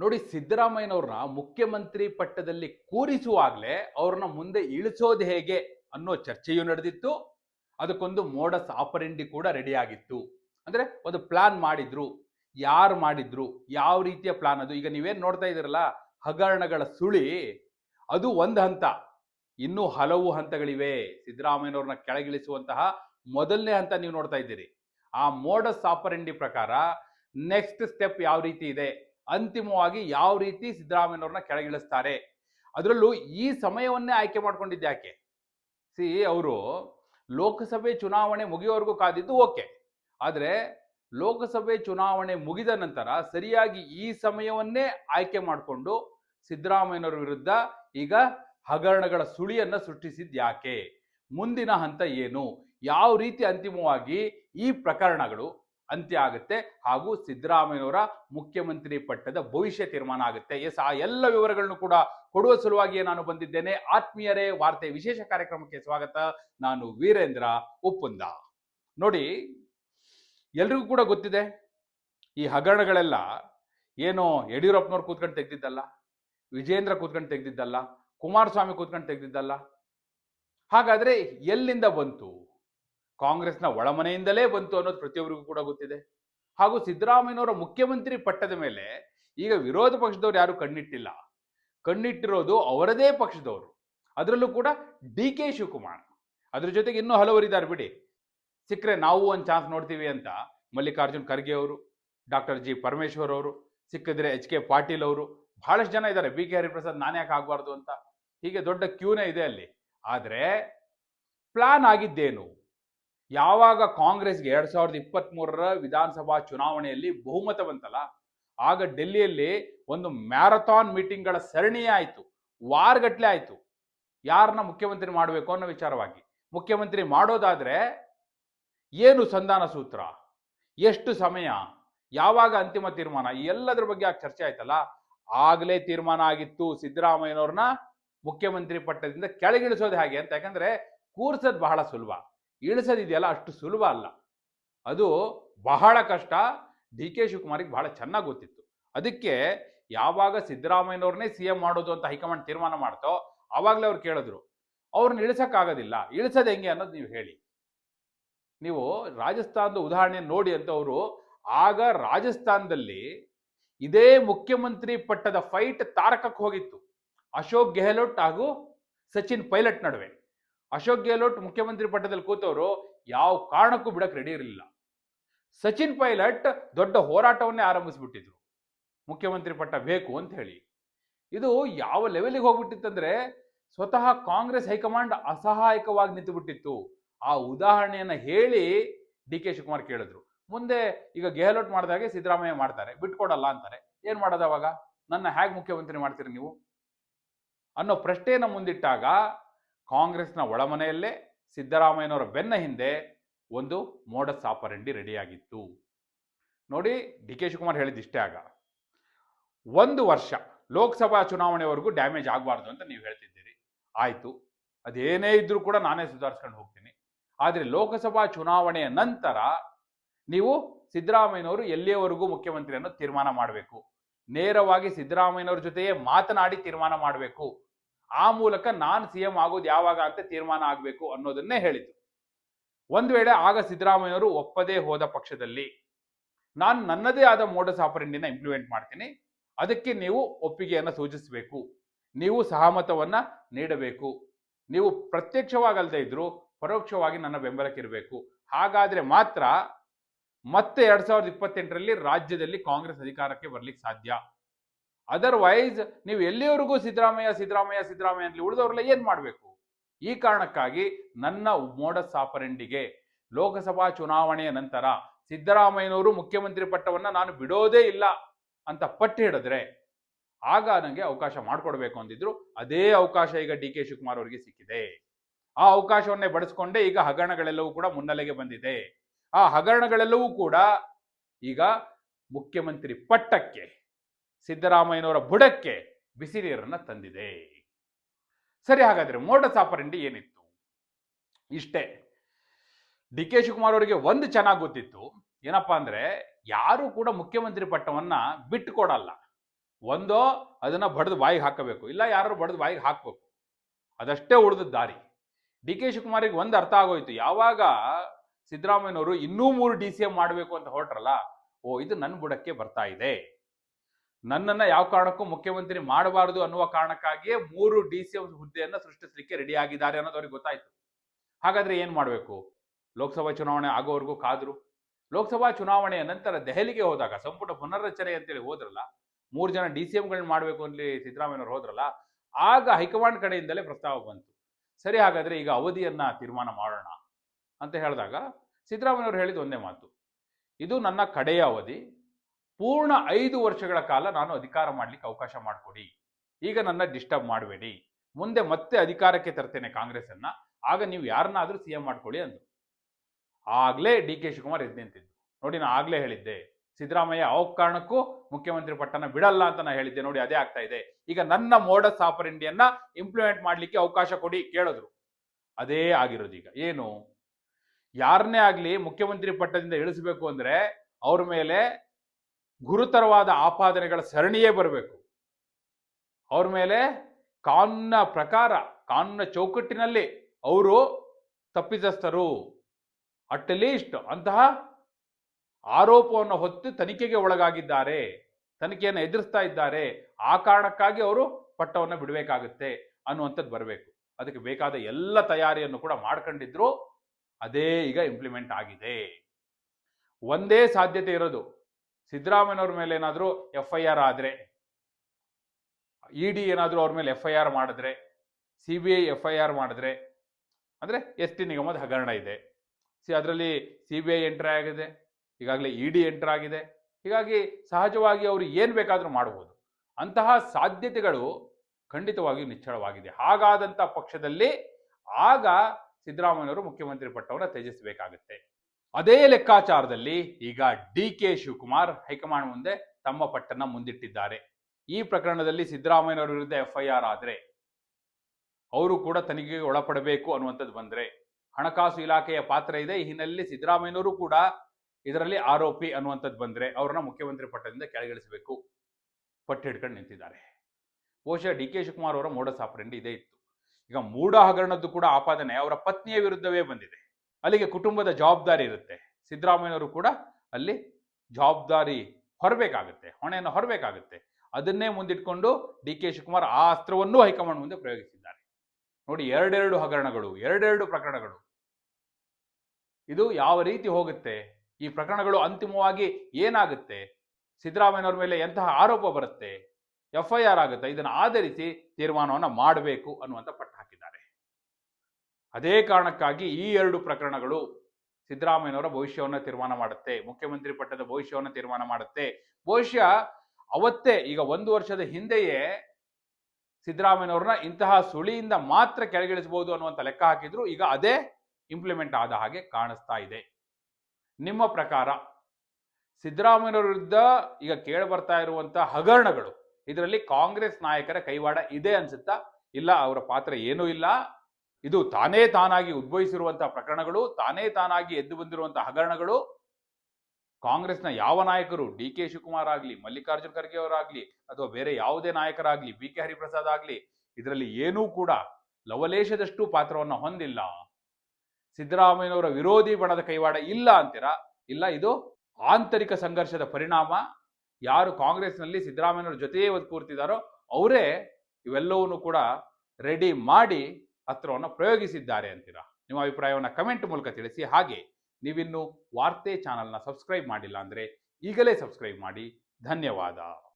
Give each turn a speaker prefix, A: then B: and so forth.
A: ನೋಡಿ ಸಿದ್ದರಾಮಯ್ಯನವ್ರನ್ನ ಮುಖ್ಯಮಂತ್ರಿ ಪಟ್ಟದಲ್ಲಿ ಕೂರಿಸುವಾಗಲೇ ಅವ್ರನ್ನ ಮುಂದೆ ಇಳಿಸೋದು ಹೇಗೆ ಅನ್ನೋ ಚರ್ಚೆಯೂ ನಡೆದಿತ್ತು. ಅದಕ್ಕೊಂದು ಮೋಡಸ್ ಆಪರೆಂಡಿ ಕೂಡ ರೆಡಿ ಆಗಿತ್ತು. ಅಂದ್ರೆ ಒಂದು ಪ್ಲಾನ್ ಮಾಡಿದ್ರು. ಯಾರು ಮಾಡಿದ್ರು? ಯಾವ ರೀತಿಯ ಪ್ಲಾನ್ ಅದು? ಈಗ ನೀವೇನು ನೋಡ್ತಾ ಇದ್ದೀರಲ್ಲ, ಹಗರಣಗಳ ಸುಳಿ, ಅದು ಒಂದು ಹಂತ. ಇನ್ನೂ ಹಲವು ಹಂತಗಳಿವೆ. ಸಿದ್ದರಾಮಯ್ಯನವ್ರನ್ನ ಕೆಳಗಿಳಿಸುವಂತಹ ಮೊದಲನೇ ಹಂತ ನೀವು ನೋಡ್ತಾ ಇದ್ದೀರಿ. ಆ ಮೋಡಸ್ ಆಪರೆಂಡಿ ಪ್ರಕಾರ ನೆಕ್ಸ್ಟ್ ಸ್ಟೆಪ್ ಯಾವ ರೀತಿ ಇದೆ? ಅಂತಿಮವಾಗಿ ಯಾವ ರೀತಿ ಸಿದ್ದರಾಮಯ್ಯನವ್ರನ್ನ ಕೆಳಗಿಳಿಸ್ತಾರೆ? ಅದರಲ್ಲೂ ಈ ಸಮಯವನ್ನೇ ಆಯ್ಕೆ ಮಾಡ್ಕೊಂಡಿದ್ದು ಯಾಕೆ? ಸಿ, ಅವರು ಲೋಕಸಭೆ ಚುನಾವಣೆ ಮುಗಿಯೋವರೆಗೂ ಕಾದಿದ್ದು ಓಕೆ. ಆದರೆ ಲೋಕಸಭೆ ಚುನಾವಣೆ ಮುಗಿದ ನಂತರ ಸರಿಯಾಗಿ ಈ ಸಮಯವನ್ನೇ ಆಯ್ಕೆ ಮಾಡಿಕೊಂಡು ಸಿದ್ದರಾಮಯ್ಯನವರ ವಿರುದ್ಧ ಈಗ ಹಗರಣಗಳ ಸುಳಿಯನ್ನ ಸೃಷ್ಟಿಸಿದ್ ಯಾಕೆ? ಮುಂದಿನ ಹಂತ ಏನು? ಯಾವ ರೀತಿ ಅಂತಿಮವಾಗಿ ಈ ಪ್ರಕರಣಗಳು ಅಂತ್ಯ ಆಗುತ್ತೆ. ಹಾಗೂ ಸಿದ್ದರಾಮಯ್ಯನವರ ಮುಖ್ಯಮಂತ್ರಿ ಪಟ್ಟದ ಭವಿಷ್ಯ ತೀರ್ಮಾನ ಆಗುತ್ತೆ. ಎಸ್, ಆ ಎಲ್ಲ ವಿವರಗಳನ್ನು ಕೂಡ ಕೊಡುವ ಸಲುವಾಗಿಯೇ ನಾನು ಬಂದಿದ್ದೇನೆ. ಆತ್ಮೀಯರೇ, ವಾರ್ತೆ ವಿಶೇಷ ಕಾರ್ಯಕ್ರಮಕ್ಕೆ ಸ್ವಾಗತ. ನಾನು ವೀರೇಂದ್ರ ಉಪ್ಪುಂದ ನೋಡಿ, ಎಲ್ರಿಗೂ ಕೂಡ ಗೊತ್ತಿದೆ, ಈ ಹಗರಣಗಳೆಲ್ಲ ಏನೋ ಯಡಿಯೂರಪ್ಪನವ್ರು ಕೂತ್ಕೊಂಡು ತೆಗೆದಿದ್ದಲ್ಲ, ವಿಜೇಂದ್ರ ಕೂತ್ಕೊಂಡು ತೆಗೆದಿದ್ದಲ್ಲ, ಕುಮಾರಸ್ವಾಮಿ ಕೂತ್ಕೊಂಡು ತೆಗೆದಿದ್ದಲ್ಲ. ಹಾಗಾದ್ರೆ ಎಲ್ಲಿಂದ ಬಂತು? ಕಾಂಗ್ರೆಸ್ನ ಒಳಮನೆಯಿಂದಲೇ ಬಂತು ಅನ್ನೋದು ಪ್ರತಿಯೊಬ್ಬರಿಗೂ ಕೂಡ ಗೊತ್ತಿದೆ. ಹಾಗೂ ಸಿದ್ದರಾಮಯ್ಯನವರ ಮುಖ್ಯಮಂತ್ರಿ ಪಟ್ಟದ ಮೇಲೆ ಈಗ ವಿರೋಧ ಪಕ್ಷದವ್ರು ಯಾರು ಕಣ್ಣಿಟ್ಟಿಲ್ಲ. ಕಣ್ಣಿಟ್ಟಿರೋದು ಅವರದೇ ಪಕ್ಷದವರು. ಅದರಲ್ಲೂ ಕೂಡ ಡಿ ಕೆ ಶಿವಕುಮಾರ್. ಅದ್ರ ಜೊತೆಗೆ ಇನ್ನೂ ಹಲವರಿದ್ದಾರೆ ಬಿಡಿ. ಸಿಕ್ಕರೆ ನಾವು ಒಂದು ಚಾನ್ಸ್ ನೋಡ್ತೀವಿ ಅಂತ ಮಲ್ಲಿಕಾರ್ಜುನ್ ಖರ್ಗೆ ಅವರು, ಡಾಕ್ಟರ್ ಜಿ. ಪರಮೇಶ್ವರ್ ಅವರು, ಸಿಕ್ಕಿದ್ರೆ ಎಚ್. ಕೆ. ಪಾಟೀಲ್ ಅವರು, ಬಹಳಷ್ಟು ಜನ ಇದ್ದಾರೆ. ಬಿ. ಕೆ. ಹರಿಪ್ರಸಾದ್ ನಾನು ಯಾಕೆ ಆಗಬಾರ್ದು ಅಂತ. ಹೀಗೆ ದೊಡ್ಡ ಕ್ಯೂನೇ ಇದೆ ಅಲ್ಲಿ. ಆದರೆ ಪ್ಲಾನ್ ಆಗಿದ್ದೇನು? ಯಾವಾಗ ಕಾಂಗ್ರೆಸ್ಗೆ ಎರಡ್ ಸಾವಿರದ ಇಪ್ಪತ್ತ್ ಮೂರರ ವಿಧಾನಸಭಾ ಚುನಾವಣೆಯಲ್ಲಿ ಬಹುಮತ ಬಂತಲ್ಲ, ಆಗ ಡೆಲ್ಲಿಯಲ್ಲಿ ಒಂದು ಮ್ಯಾರಥಾನ್ ಮೀಟಿಂಗ್ಗಳ ಸರಣಿಯೇ ಆಯಿತು, ವಾರಗಟ್ಲೆ ಆಯಿತು. ಯಾರನ್ನ ಮುಖ್ಯಮಂತ್ರಿ ಮಾಡಬೇಕು ಅನ್ನೋ ವಿಚಾರವಾಗಿ. ಮುಖ್ಯಮಂತ್ರಿ ಮಾಡೋದಾದ್ರೆ ಏನು ಸಂಧಾನ ಸೂತ್ರ? ಎಷ್ಟು ಸಮಯ? ಯಾವಾಗ ಅಂತಿಮ ತೀರ್ಮಾನ? ಎಲ್ಲದ್ರ ಬಗ್ಗೆ ಚರ್ಚೆ ಆಯ್ತಲ್ಲ. ಆಗಲೇ ತೀರ್ಮಾನ ಆಗಿತ್ತು ಸಿದ್ದರಾಮಯ್ಯನವ್ರನ್ನ ಮುಖ್ಯಮಂತ್ರಿ ಪಟ್ಟದಿಂದ ಕೆಳಗಿಳಿಸೋದು ಹೇಗೆ ಅಂತ. ಯಾಕಂದ್ರೆ ಕೂರ್ಸೋದು ಬಹಳ ಸುಲಭ. ಇಳಿಸೋದಿದೆಯಲ್ಲ, ಅಷ್ಟು ಸುಲಭ ಅಲ್ಲ. ಅದು ಬಹಳ ಕಷ್ಟ. ಡಿ ಕೆ ಶಿವಕುಮಾರಿಗೆ ಬಹಳ ಚೆನ್ನಾಗಿ ಗೊತ್ತಿತ್ತು. ಅದಕ್ಕೆ ಯಾವಾಗ ಸಿದ್ದರಾಮಯ್ಯನವ್ರನ್ನೇ ಸಿ ಎಂ ಮಾಡೋದು ಅಂತ ಹೈಕಮಾಂಡ್ ತೀರ್ಮಾನ ಮಾಡ್ತೋ ಆವಾಗಲೇ ಅವ್ರು ಕೇಳಿದ್ರು. ಅವ್ರನ್ನ ಇಳಿಸೋಕ್ಕಾಗೋದಿಲ್ಲ. ಇಳಿಸೋದು ಹೆಂಗೆ ಅನ್ನೋದು ನೀವು ಹೇಳಿ. ನೀವು ರಾಜಸ್ಥಾನದ ಉದಾಹರಣೆ ನೋಡಿ ಅಂತ ಅವರು, ಆಗ ರಾಜಸ್ಥಾನದಲ್ಲಿ ಇದೇ ಮುಖ್ಯಮಂತ್ರಿ ಪಟ್ಟದ ಫೈಟ್ ತಾರಕಕ್ಕೆ ಹೋಗಿತ್ತು. ಅಶೋಕ್ ಗೆಹ್ಲೋಟ್ ಹಾಗೂ ಸಚಿನ್ ಪೈಲಟ್ ನಡುವೆ. ಅಶೋಕ್ ಗೆಹ್ಲೋಟ್ ಮುಖ್ಯಮಂತ್ರಿ ಪಟ್ಟದಲ್ಲಿ ಕೂತವರು ಯಾವ ಕಾರಣಕ್ಕೂ ಬಿಡಕ್ಕೆ ರೆಡಿ ಇರಲಿಲ್ಲ. ಸಚಿನ್ ಪೈಲಟ್ ದೊಡ್ಡ ಹೋರಾಟವನ್ನೇ ಆರಂಭಿಸಿಬಿಟ್ಟಿದ್ರು. ಮುಖ್ಯಮಂತ್ರಿ ಪಟ್ಟ ಬೇಕು ಅಂತ ಹೇಳಿ. ಇದು ಯಾವ ಲೆವೆಲ್ಗೆ ಹೋಗ್ಬಿಟ್ಟಿತ್ತಂದ್ರೆ ಸ್ವತಃ ಕಾಂಗ್ರೆಸ್ ಹೈಕಮಾಂಡ್ ಅಸಹಾಯಕವಾಗಿ ನಿಂತು ಬಿಟ್ಟಿತ್ತು ಆ ಉದಾಹರಣೆಯನ್ನ ಹೇಳಿ ಡಿ ಕೆ ಶಿವಕುಮಾರ್ ಕೇಳಿದ್ರು. ಮುಂದೆ ಈಗ ಗೆಹ್ಲೋಟ್ ಮಾಡಿದಾಗೆ ಸಿದ್ದರಾಮಯ್ಯ ಮಾಡ್ತಾರೆ. ಬಿಟ್ಕೊಡಲ್ಲ ಅಂತಾರೆ. ಏನ್ ಮಾಡೋದು ಅವಾಗ? ನನ್ನ ಹೇಗೆ ಮುಖ್ಯಮಂತ್ರಿ ಮಾಡ್ತೀರಿ ನೀವು? ಅನ್ನೋ ಪ್ರಶ್ನೆಯನ್ನ ಮುಂದಿಟ್ಟಾಗ ಕಾಂಗ್ರೆಸ್ನ ಒಳಮನೆಯಲ್ಲೇ ಸಿದ್ದರಾಮಯ್ಯನವರ ಬೆನ್ನ ಹಿಂದೆ ಒಂದು ಮೋಡ ಸಾಪರಂಡಿ ರೆಡಿಯಾಗಿತ್ತು. ನೋಡಿ, ಡಿ ಕೆ ಶಿವಕುಮಾರ್ ಹೇಳಿದಿಷ್ಟೇ ಆಗ. ಒಂದು ವರ್ಷ ಲೋಕಸಭಾ ಚುನಾವಣೆವರೆಗೂ ಡ್ಯಾಮೇಜ್ ಆಗಬಾರ್ದು ಅಂತ ನೀವು ಹೇಳ್ತಿದ್ದೀರಿ. ಆಯಿತು. ಅದೇನೇ ಇದ್ರೂ ಕೂಡ ನಾನೇ ಸುಧಾರಿಸ್ಕೊಂಡು ಹೋಗ್ತೀನಿ. ಆದರೆ ಲೋಕಸಭಾ ಚುನಾವಣೆಯ ನಂತರ ನೀವು ಸಿದ್ದರಾಮಯ್ಯನವರು ಎಲ್ಲಿಯವರೆಗೂ ಮುಖ್ಯಮಂತ್ರಿಯನ್ನು ತೀರ್ಮಾನ ಮಾಡಬೇಕು? ನೇರವಾಗಿ ಸಿದ್ದರಾಮಯ್ಯನವ್ರ ಜೊತೆಯೇ ಮಾತನಾಡಿ ತೀರ್ಮಾನ ಮಾಡಬೇಕು. ಆ ಮೂಲಕ ನಾನು ಸಿ ಎಂ ಆಗೋದು ಯಾವಾಗ ಅಂತ ತೀರ್ಮಾನ ಆಗಬೇಕು ಅನ್ನೋದನ್ನೇ ಹೇಳಿದ್ರು ಒಂದು ವೇಳೆ ಆಗ ಸಿದ್ದರಾಮಯ್ಯವರು ಒಪ್ಪದೇ ಹೋದ ಪಕ್ಷದಲ್ಲಿ ನಾನು ನನ್ನದೇ ಆದ ಮೋಡಸ್ ಆಪರೆಂಡಿನ ಇಂಪ್ಲಿಮೆಂಟ್ ಮಾಡ್ತೀನಿ. ಅದಕ್ಕೆ ನೀವು ಒಪ್ಪಿಗೆಯನ್ನು ಸೂಚಿಸಬೇಕು. ನೀವು ಸಹಮತವನ್ನ ನೀಡಬೇಕು. ನೀವು ಪ್ರತ್ಯಕ್ಷವಾಗಲ್ದೇ ಇದ್ರು ಪರೋಕ್ಷವಾಗಿ ನನ್ನ ಬೆಂಬಲಕ್ಕೆ ಇರಬೇಕು. ಹಾಗಾದ್ರೆ ಮಾತ್ರ ಮತ್ತೆ ಎರಡ್ ಸಾವಿರದ ಇಪ್ಪತ್ತೆಂಟರಲ್ಲಿ ರಾಜ್ಯದಲ್ಲಿ ಕಾಂಗ್ರೆಸ್ ಅಧಿಕಾರಕ್ಕೆ ಬರ್ಲಿಕ್ಕೆ ಸಾಧ್ಯ? ಅದರ್ವೈಸ್ ನೀವು ಎಲ್ಲಿವರೆಗೂ ಸಿದ್ದರಾಮಯ್ಯ ಸಿದ್ದರಾಮಯ್ಯ ಸಿದ್ದರಾಮಯ್ಯ ಅಂತ ಉಳಿದವ್ರಲ್ಲ ಏನು ಮಾಡಬೇಕು? ಈ ಕಾರಣಕ್ಕಾಗಿ ನನ್ನ ಮೋಡ ಸಾಪರೆಂಡಿಗೆ ಲೋಕಸಭಾ ಚುನಾವಣೆಯ ನಂತರ ಸಿದ್ದರಾಮಯ್ಯನವರು ಮುಖ್ಯಮಂತ್ರಿ ಪಟ್ಟವನ್ನ ನಾನು ಬಿಡೋದೇ ಇಲ್ಲ ಅಂತ ಪಟ್ಟು ಹಿಡಿದ್ರೆ ಆಗ ನನಗೆ ಅವಕಾಶ ಮಾಡಿಕೊಡ್ಬೇಕು ಅಂದಿದ್ರು. ಅದೇ ಅವಕಾಶ ಈಗ ಡಿ ಕೆ ಶಿವಕುಮಾರ್ ಅವರಿಗೆ ಸಿಕ್ಕಿದೆ. ಆ ಅವಕಾಶವನ್ನೇ ಬಳಸ್ಕೊಂಡೇ ಈಗ ಹಗರಣಗಳೆಲ್ಲವೂ ಕೂಡ ಮುನ್ನೆಲೆಗೆ ಬಂದಿದೆ. ಆ ಹಗರಣಗಳೆಲ್ಲವೂ ಕೂಡ ಈಗ ಮುಖ್ಯಮಂತ್ರಿ ಪಟ್ಟಕ್ಕೆ ಸಿದ್ದರಾಮಯ್ಯನವರ ಬುಡಕ್ಕೆ ಬಿಸಿ ನೀರನ್ನು ತಂದಿದೆ. ಸರಿ, ಹಾಗಾದ್ರೆ ಮೋಡ ಆಪರೆಂಡಿ ಏನಿತ್ತು? ಇಷ್ಟೇ. ಡಿ ಕೆ ಶಿವಕುಮಾರ್ ಅವರಿಗೆ ಒಂದು ಚೆನ್ನಾಗಿ ಗೊತ್ತಿತ್ತು. ಏನಪ್ಪಾ ಅಂದ್ರೆ, ಯಾರು ಕೂಡ ಮುಖ್ಯಮಂತ್ರಿ ಪಟ್ಟವನ್ನ ಬಿಟ್ಟುಕೊಡಲ್ಲ. ಒಂದೋ ಅದನ್ನ ಬಡ್ದು ಬಾಯಿಗೆ ಹಾಕಬೇಕು. ಇಲ್ಲ ಯಾರು ಬಡ್ದು ಬಾಯಿಗೆ ಹಾಕಬೇಕು. ಅದಷ್ಟೇ ಉಳಿದ ದಾರಿ. ಡಿ ಕೆ ಶಿವಕುಮಾರಿಗೆ ಒಂದು ಅರ್ಥ ಆಗೋಯ್ತು. ಯಾವಾಗ ಸಿದ್ದರಾಮಯ್ಯನವರು ಇನ್ನೂ ಮೂರು ಡಿ ಸಿ ಎಂ ಮಾಡಬೇಕು ಅಂತ ಹೊರಟ್ರಲ್ಲ, ಓ, ಇದು ನನ್ನ ಬುಡಕ್ಕೆ ಬರ್ತಾ ಇದೆ. ನನ್ನನ್ನ ಯಾವ ಕಾರಣಕ್ಕೂ ಮುಖ್ಯಮಂತ್ರಿ ಮಾಡಬಾರದು ಅನ್ನುವ ಕಾರಣಕ್ಕಾಗಿಯೇ ಮೂರು ಡಿ ಸಿ ಹುದ್ದೆಯನ್ನ ಸೃಷ್ಟಿಸಲಿಕ್ಕೆ ರೆಡಿ ಆಗಿದ್ದಾರೆ ಅನ್ನೋದು ಅವ್ರಿಗೆ ಗೊತ್ತಾಯ್ತು. ಹಾಗಾದ್ರೆ ಏನ್ ಮಾಡಬೇಕು? ಲೋಕಸಭಾ ಚುನಾವಣೆ ಆಗೋವರೆಗೂ ಕಾದ್ರು? ಲೋಕಸಭಾ ಚುನಾವಣೆಯ ನಂತರ ದೆಹಲಿಗೆ ಹೋದಾಗ, ಸಂಪುಟ ಪುನರ್ರಚನೆ ಅಂತೇಳಿ ಹೋದ್ರಲ್ಲ, ಮೂರು ಜನ ಡಿ ಸಿ ಎಂಗಳನ್ನ ಮಾಡಬೇಕು ಅಲ್ಲಿ ಸಿದ್ದರಾಮಯ್ಯವ್ರು ಹೋದ್ರಲ್ಲ, ಆಗ ಹೈಕಮಾಂಡ್ ಕಡೆಯಿಂದಲೇ ಪ್ರಸ್ತಾವ ಬಂತು. ಸರಿ ಹಾಗಾದ್ರೆ ಈಗ ಅವಧಿಯನ್ನ ತೀರ್ಮಾನ ಮಾಡೋಣ ಅಂತ ಹೇಳಿದಾಗ ಸಿದ್ದರಾಮಯ್ಯವ್ರು ಹೇಳಿದ ಒಂದೇ ಮಾತು. ಇದು ನನ್ನ ಕಡೆಯ ಅವಧಿ ಪೂರ್ಣ ಐದು ವರ್ಷಗಳ ಕಾಲ ನಾನು ಅಧಿಕಾರ ಮಾಡ್ಲಿಕ್ಕೆ ಅವಕಾಶ ಮಾಡಿಕೊಡಿ. ಈಗ ನನ್ನ ಡಿಸ್ಟರ್ಬ್ ಮಾಡಬೇಡಿ. ಮುಂದೆ ಮತ್ತೆ ಅಧಿಕಾರಕ್ಕೆ ತರ್ತೇನೆ ಕಾಂಗ್ರೆಸ್ ಅನ್ನ ಆಗ ನೀವು ಯಾರನ್ನಾದ್ರೂ ಸಿ ಎಂ ಮಾಡ್ಕೊಳ್ಳಿ ಅಂದ್ರು. ಆಗ್ಲೇ ಡಿ ಕೆ ಶಿವಕುಮಾರ್ ಎದ್ದು ನಿಂತಿದ್ದು ನೋಡಿ ನಾನು ಆಗ್ಲೇ ಹೇಳಿದ್ದೆ. ಸಿದ್ದರಾಮಯ್ಯ ಯಾವ ಕಾರಣಕ್ಕೂ ಮುಖ್ಯಮಂತ್ರಿ ಪಟ್ಟನ ಬಿಡಲ್ಲ ಅಂತ ನಾನು ಹೇಳಿದ್ದೆ. ನೋಡಿ ಅದೇ ಆಗ್ತಾ ಇದೆ. ಈಗ ನನ್ನ ಮೋಡಸ್ ಆಫರ್ ಇಂಡಿಯನ್ನ ಇಂಪ್ಲಿಮೆಂಟ್ ಮಾಡ್ಲಿಕ್ಕೆ ಅವಕಾಶ ಕೊಡಿ ಕೇಳಿದ್ರು. ಅದೇ ಆಗಿರೋದು ಈಗ. ಏನು? ಯಾರನ್ನೇ ಆಗ್ಲಿ ಮುಖ್ಯಮಂತ್ರಿ ಪಟ್ಟದಿಂದ ಇಳಿಸಬೇಕು ಅಂದ್ರೆ ಅವ್ರ ಮೇಲೆ ಗುರುತರವಾದ ಆಪಾದನೆಗಳ ಸರಣಿಯೇ ಬರಬೇಕು. ಅವ್ರ ಮೇಲೆ ಕಾನೂನಿನ ಪ್ರಕಾರ, ಕಾನೂನಿನ ಚೌಕಟ್ಟಿನಲ್ಲಿ ಅವರು ತಪ್ಪಿತಸ್ಥರು. ಅಟ್ ಲೀಸ್ಟ್ ಅಂತಹ ಆರೋಪವನ್ನು ಹೊತ್ತು ತನಿಖೆಗೆ ಒಳಗಾಗಿದ್ದಾರೆ, ತನಿಖೆಯನ್ನು ಎದುರಿಸ್ತಾ ಇದ್ದಾರೆ. ಆ ಕಾರಣಕ್ಕಾಗಿ ಅವರು ಪಟ್ಟವನ್ನು ಬಿಡಬೇಕಾಗುತ್ತೆ ಅನ್ನುವಂಥದ್ದು ಬರಬೇಕು. ಅದಕ್ಕೆ ಬೇಕಾದ ಎಲ್ಲ ತಯಾರಿಯನ್ನು ಕೂಡ ಮಾಡ್ಕೊಂಡಿದ್ರು. ಅದೇ ಈಗ ಇಂಪ್ಲಿಮೆಂಟ್ ಆಗಿದೆ. ಒಂದೇ ಸಾಧ್ಯತೆ ಇರೋದು. ಸಿದ್ದರಾಮಯ್ಯನವ್ರ ಮೇಲೆ ಏನಾದರೂ ಎಫ್ ಐ ಆರ್ ಆದರೆ ಇ ಡಿ ಏನಾದರೂ ಅವ್ರ ಮೇಲೆ ಎಫ್ ಐ ಆರ್ ಮಾಡಿದ್ರೆ C B I F I R ಮಾಡಿದ್ರೆ, ಅಂದರೆ ಎಸ್ ಟಿ ನಿಗಮದ ಹಗರಣ ಇದೆ. ಸಿ ಅದರಲ್ಲಿ ಸಿ ಬಿ ಐ ಎಂಟ್ರಿ ಆಗಿದೆ, ಈಗಾಗಲೇ ಇ ಡಿ ಎಂಟ್ರ್ ಆಗಿದೆ. ಹೀಗಾಗಿ ಸಹಜವಾಗಿ ಅವರು ಏನು ಬೇಕಾದರೂ ಮಾಡ್ಬೋದು. ಅಂತಹ ಸಾಧ್ಯತೆಗಳು ಖಂಡಿತವಾಗಿಯೂ ನಿಚ್ಚಳವಾಗಿದೆ. ಹಾಗಾದಂಥ ಪಕ್ಷದಲ್ಲಿ ಆಗ ಸಿದ್ದರಾಮಯ್ಯವರು ಮುಖ್ಯಮಂತ್ರಿ ಪಟ್ಟವನ್ನು ತ್ಯಜಿಸಬೇಕಾಗುತ್ತೆ. ಅದೇ ಲೆಕ್ಕಾಚಾರದಲ್ಲಿ ಈಗ ಡಿ ಕೆ ಶಿವಕುಮಾರ್ ಹೈಕಮಾಂಡ್ ಮುಂದೆ ತಮ್ಮ ಪಟ್ಟನ್ನ ಮುಂದಿಟ್ಟಿದ್ದಾರೆ. ಈ ಪ್ರಕರಣದಲ್ಲಿ ಸಿದ್ದರಾಮಯ್ಯನವರ ವಿರುದ್ಧ ಎಫ್ ಐಆರ್ ಆರ್ ಆದರೆ ಅವರು ಕೂಡ ತನಿಖೆಗೆ ಒಳಪಡಬೇಕು ಅನ್ನುವಂಥದ್ದು ಬಂದ್ರೆ. ಹಣಕಾಸು ಇಲಾಖೆಯ ಪಾತ್ರ ಇದೆ. ಈ ಹಿನ್ನೆಲೆಯಲ್ಲಿ ಸಿದ್ದರಾಮಯ್ಯನವರು ಕೂಡ ಇದರಲ್ಲಿ ಆರೋಪಿ ಅನ್ನುವಂಥದ್ದು ಬಂದ್ರೆ ಅವ್ರನ್ನ ಮುಖ್ಯಮಂತ್ರಿ ಪಟ್ಟದಿಂದ ಕೆಳಗಿಳಿಸಬೇಕು. ಪಟ್ಟು ಹಿಡ್ಕೊಂಡು ನಿಂತಿದ್ದಾರೆ. ಬಹುಶಃ ಡಿ ಕೆ ಶಿವಕುಮಾರ್ ಅವರ ಮೋಡ ಸಾಪರೆಂಡಿ ಇದೇ ಇತ್ತು. ಈಗ ಮೂಢ ಹಗರಣದ್ದು ಕೂಡ ಆಪಾದನೆ. ಅವರ ಪತ್ನಿಯ ವಿರುದ್ಧವೇ ಬಂದಿದೆ. ಅಲ್ಲಿಗೆ ಕುಟುಂಬದ ಜವಾಬ್ದಾರಿ ಇರುತ್ತೆ. ಸಿದ್ದರಾಮಯ್ಯನವರು ಕೂಡ ಅಲ್ಲಿ ಜವಾಬ್ದಾರಿ ಹೊರಬೇಕಾಗುತ್ತೆ, ಹೊಣೆಯನ್ನು ಹೊರಬೇಕಾಗುತ್ತೆ. ಅದನ್ನೇ ಮುಂದಿಟ್ಕೊಂಡು ಡಿ ಕೆ ಶಿವಕುಮಾರ್ ಆ ಅಸ್ತ್ರವನ್ನೂ ಹೈಕಮಾಂಡ್ ಮುಂದೆ ಪ್ರಯೋಗಿಸಿದ್ದಾರೆ. ನೋಡಿ, ಎರಡೆರಡು ಹಗರಣಗಳು, ಎರಡೆರಡು ಪ್ರಕರಣಗಳು. ಇದು ಯಾವ ರೀತಿ ಹೋಗುತ್ತೆ? ಈ ಪ್ರಕರಣಗಳು ಅಂತಿಮವಾಗಿ ಏನಾಗುತ್ತೆ? ಸಿದ್ದರಾಮಯ್ಯನವರ ಮೇಲೆ ಎಂತಹ ಆರೋಪ ಬರುತ್ತೆ? ಎಫ್ ಐ ಆರ್ ಆಗುತ್ತೆ? ಇದನ್ನು ಆಧರಿಸಿ ತೀರ್ಮಾನವನ್ನು ಮಾಡಬೇಕು ಅನ್ನುವಂಥ ಪಟ್ಟ ಅದೇ ಕಾರಣಕ್ಕಾಗಿ ಈ ಎರಡು ಪ್ರಕರಣಗಳು ಸಿದ್ದರಾಮಯ್ಯನವರ ಭವಿಷ್ಯವನ್ನು ತೀರ್ಮಾನ ಮಾಡುತ್ತೆ, ಮುಖ್ಯಮಂತ್ರಿ ಪಟ್ಟದ ಭವಿಷ್ಯವನ್ನು ತೀರ್ಮಾನ ಮಾಡುತ್ತೆ. ಬಹುಶಃ ಅವತ್ತೇ ಈಗ ಒಂದು ವರ್ಷದ ಹಿಂದೆಯೇ ಸಿದ್ದರಾಮಯ್ಯನವ್ರನ್ನ ಇಂತಹ ಸುಳಿಯಿಂದ ಮಾತ್ರ ಕೆಳಗಿಳಿಸಬಹುದು ಅನ್ನುವಂಥ ಲೆಕ್ಕ ಹಾಕಿದ್ರು, ಈಗ ಅದೇ ಇಂಪ್ಲಿಮೆಂಟ್ ಆದ ಹಾಗೆ ಕಾಣಿಸ್ತಾ ಇದೆ. ನಿಮ್ಮ ಪ್ರಕಾರ ಸಿದ್ದರಾಮಯ್ಯನವರ ವಿರುದ್ಧ ಈಗ ಕೇಳಿ ಬರ್ತಾ ಇರುವಂತಹ ಹಗರಣಗಳು, ಇದರಲ್ಲಿ ಕಾಂಗ್ರೆಸ್ ನಾಯಕರ ಕೈವಾಡ ಇದೆ ಅನ್ಸುತ್ತಾ? ಇಲ್ಲ, ಅವರ ಪಾತ್ರ ಏನೂ ಇಲ್ಲ. ಇದು ತಾನೇ ತಾನಾಗಿ ಉದ್ಭವಿಸಿರುವಂತಹ ಪ್ರಕರಣಗಳು, ತಾನೇ ತಾನಾಗಿ ಎದ್ದು ಬಂದಿರುವಂತಹ ಹಗರಣಗಳು. ಕಾಂಗ್ರೆಸ್ನ ಯಾವ ನಾಯಕರು ಡಿ ಕೆ ಶಿವಕುಮಾರ್ ಆಗ್ಲಿ, ಮಲ್ಲಿಕಾರ್ಜುನ್ ಖರ್ಗೆ ಅವರಾಗ್ಲಿ, ಅಥವಾ ಬೇರೆ ಯಾವುದೇ ನಾಯಕರಾಗ್ಲಿ ಬಿ ಕೆ ಹರಿಪ್ರಸಾದ್ ಆಗ್ಲಿ, ಇದರಲ್ಲಿ ಏನೂ ಕೂಡ ಲವಲೇಶದಷ್ಟು ಪಾತ್ರವನ್ನು ಹೊಂದಿಲ್ಲ. ಸಿದ್ದರಾಮಯ್ಯನವರ ವಿರೋಧಿ ಬಣದ ಕೈವಾಡ ಇಲ್ಲ ಅಂತೀರಾ? ಇಲ್ಲ, ಇದು ಆಂತರಿಕ ಸಂಘರ್ಷದ ಪರಿಣಾಮ. ಯಾರು ಕಾಂಗ್ರೆಸ್ನಲ್ಲಿ ಸಿದ್ದರಾಮಯ್ಯನವರ ಜೊತೆಯೇ ಒದ್ದು ಕೂರ್ತಿದ್ದಾರೋ ಅವರೇ ಇವೆಲ್ಲವನ್ನೂ ಕೂಡ ರೆಡಿ ಮಾಡಿ ಅಸ್ತ್ರವನ್ನು ಪ್ರಯೋಗಿಸಿದ್ದಾರೆ ಅಂತೀರಾ? ನಿಮ್ಮ ಅಭಿಪ್ರಾಯವನ್ನು ಕಮೆಂಟ್ ಮೂಲಕ ತಿಳಿಸಿ. ಹಾಗೆ ನೀವಿನ್ನು ವಾರ್ತೆ ಚಾನಲ್ನ ಸಬ್ಸ್ಕ್ರೈಬ್ ಮಾಡಿಲ್ಲ ಅಂದರೆ ಈಗಲೇ ಸಬ್ಸ್ಕ್ರೈಬ್ ಮಾಡಿ. ಧನ್ಯವಾದ.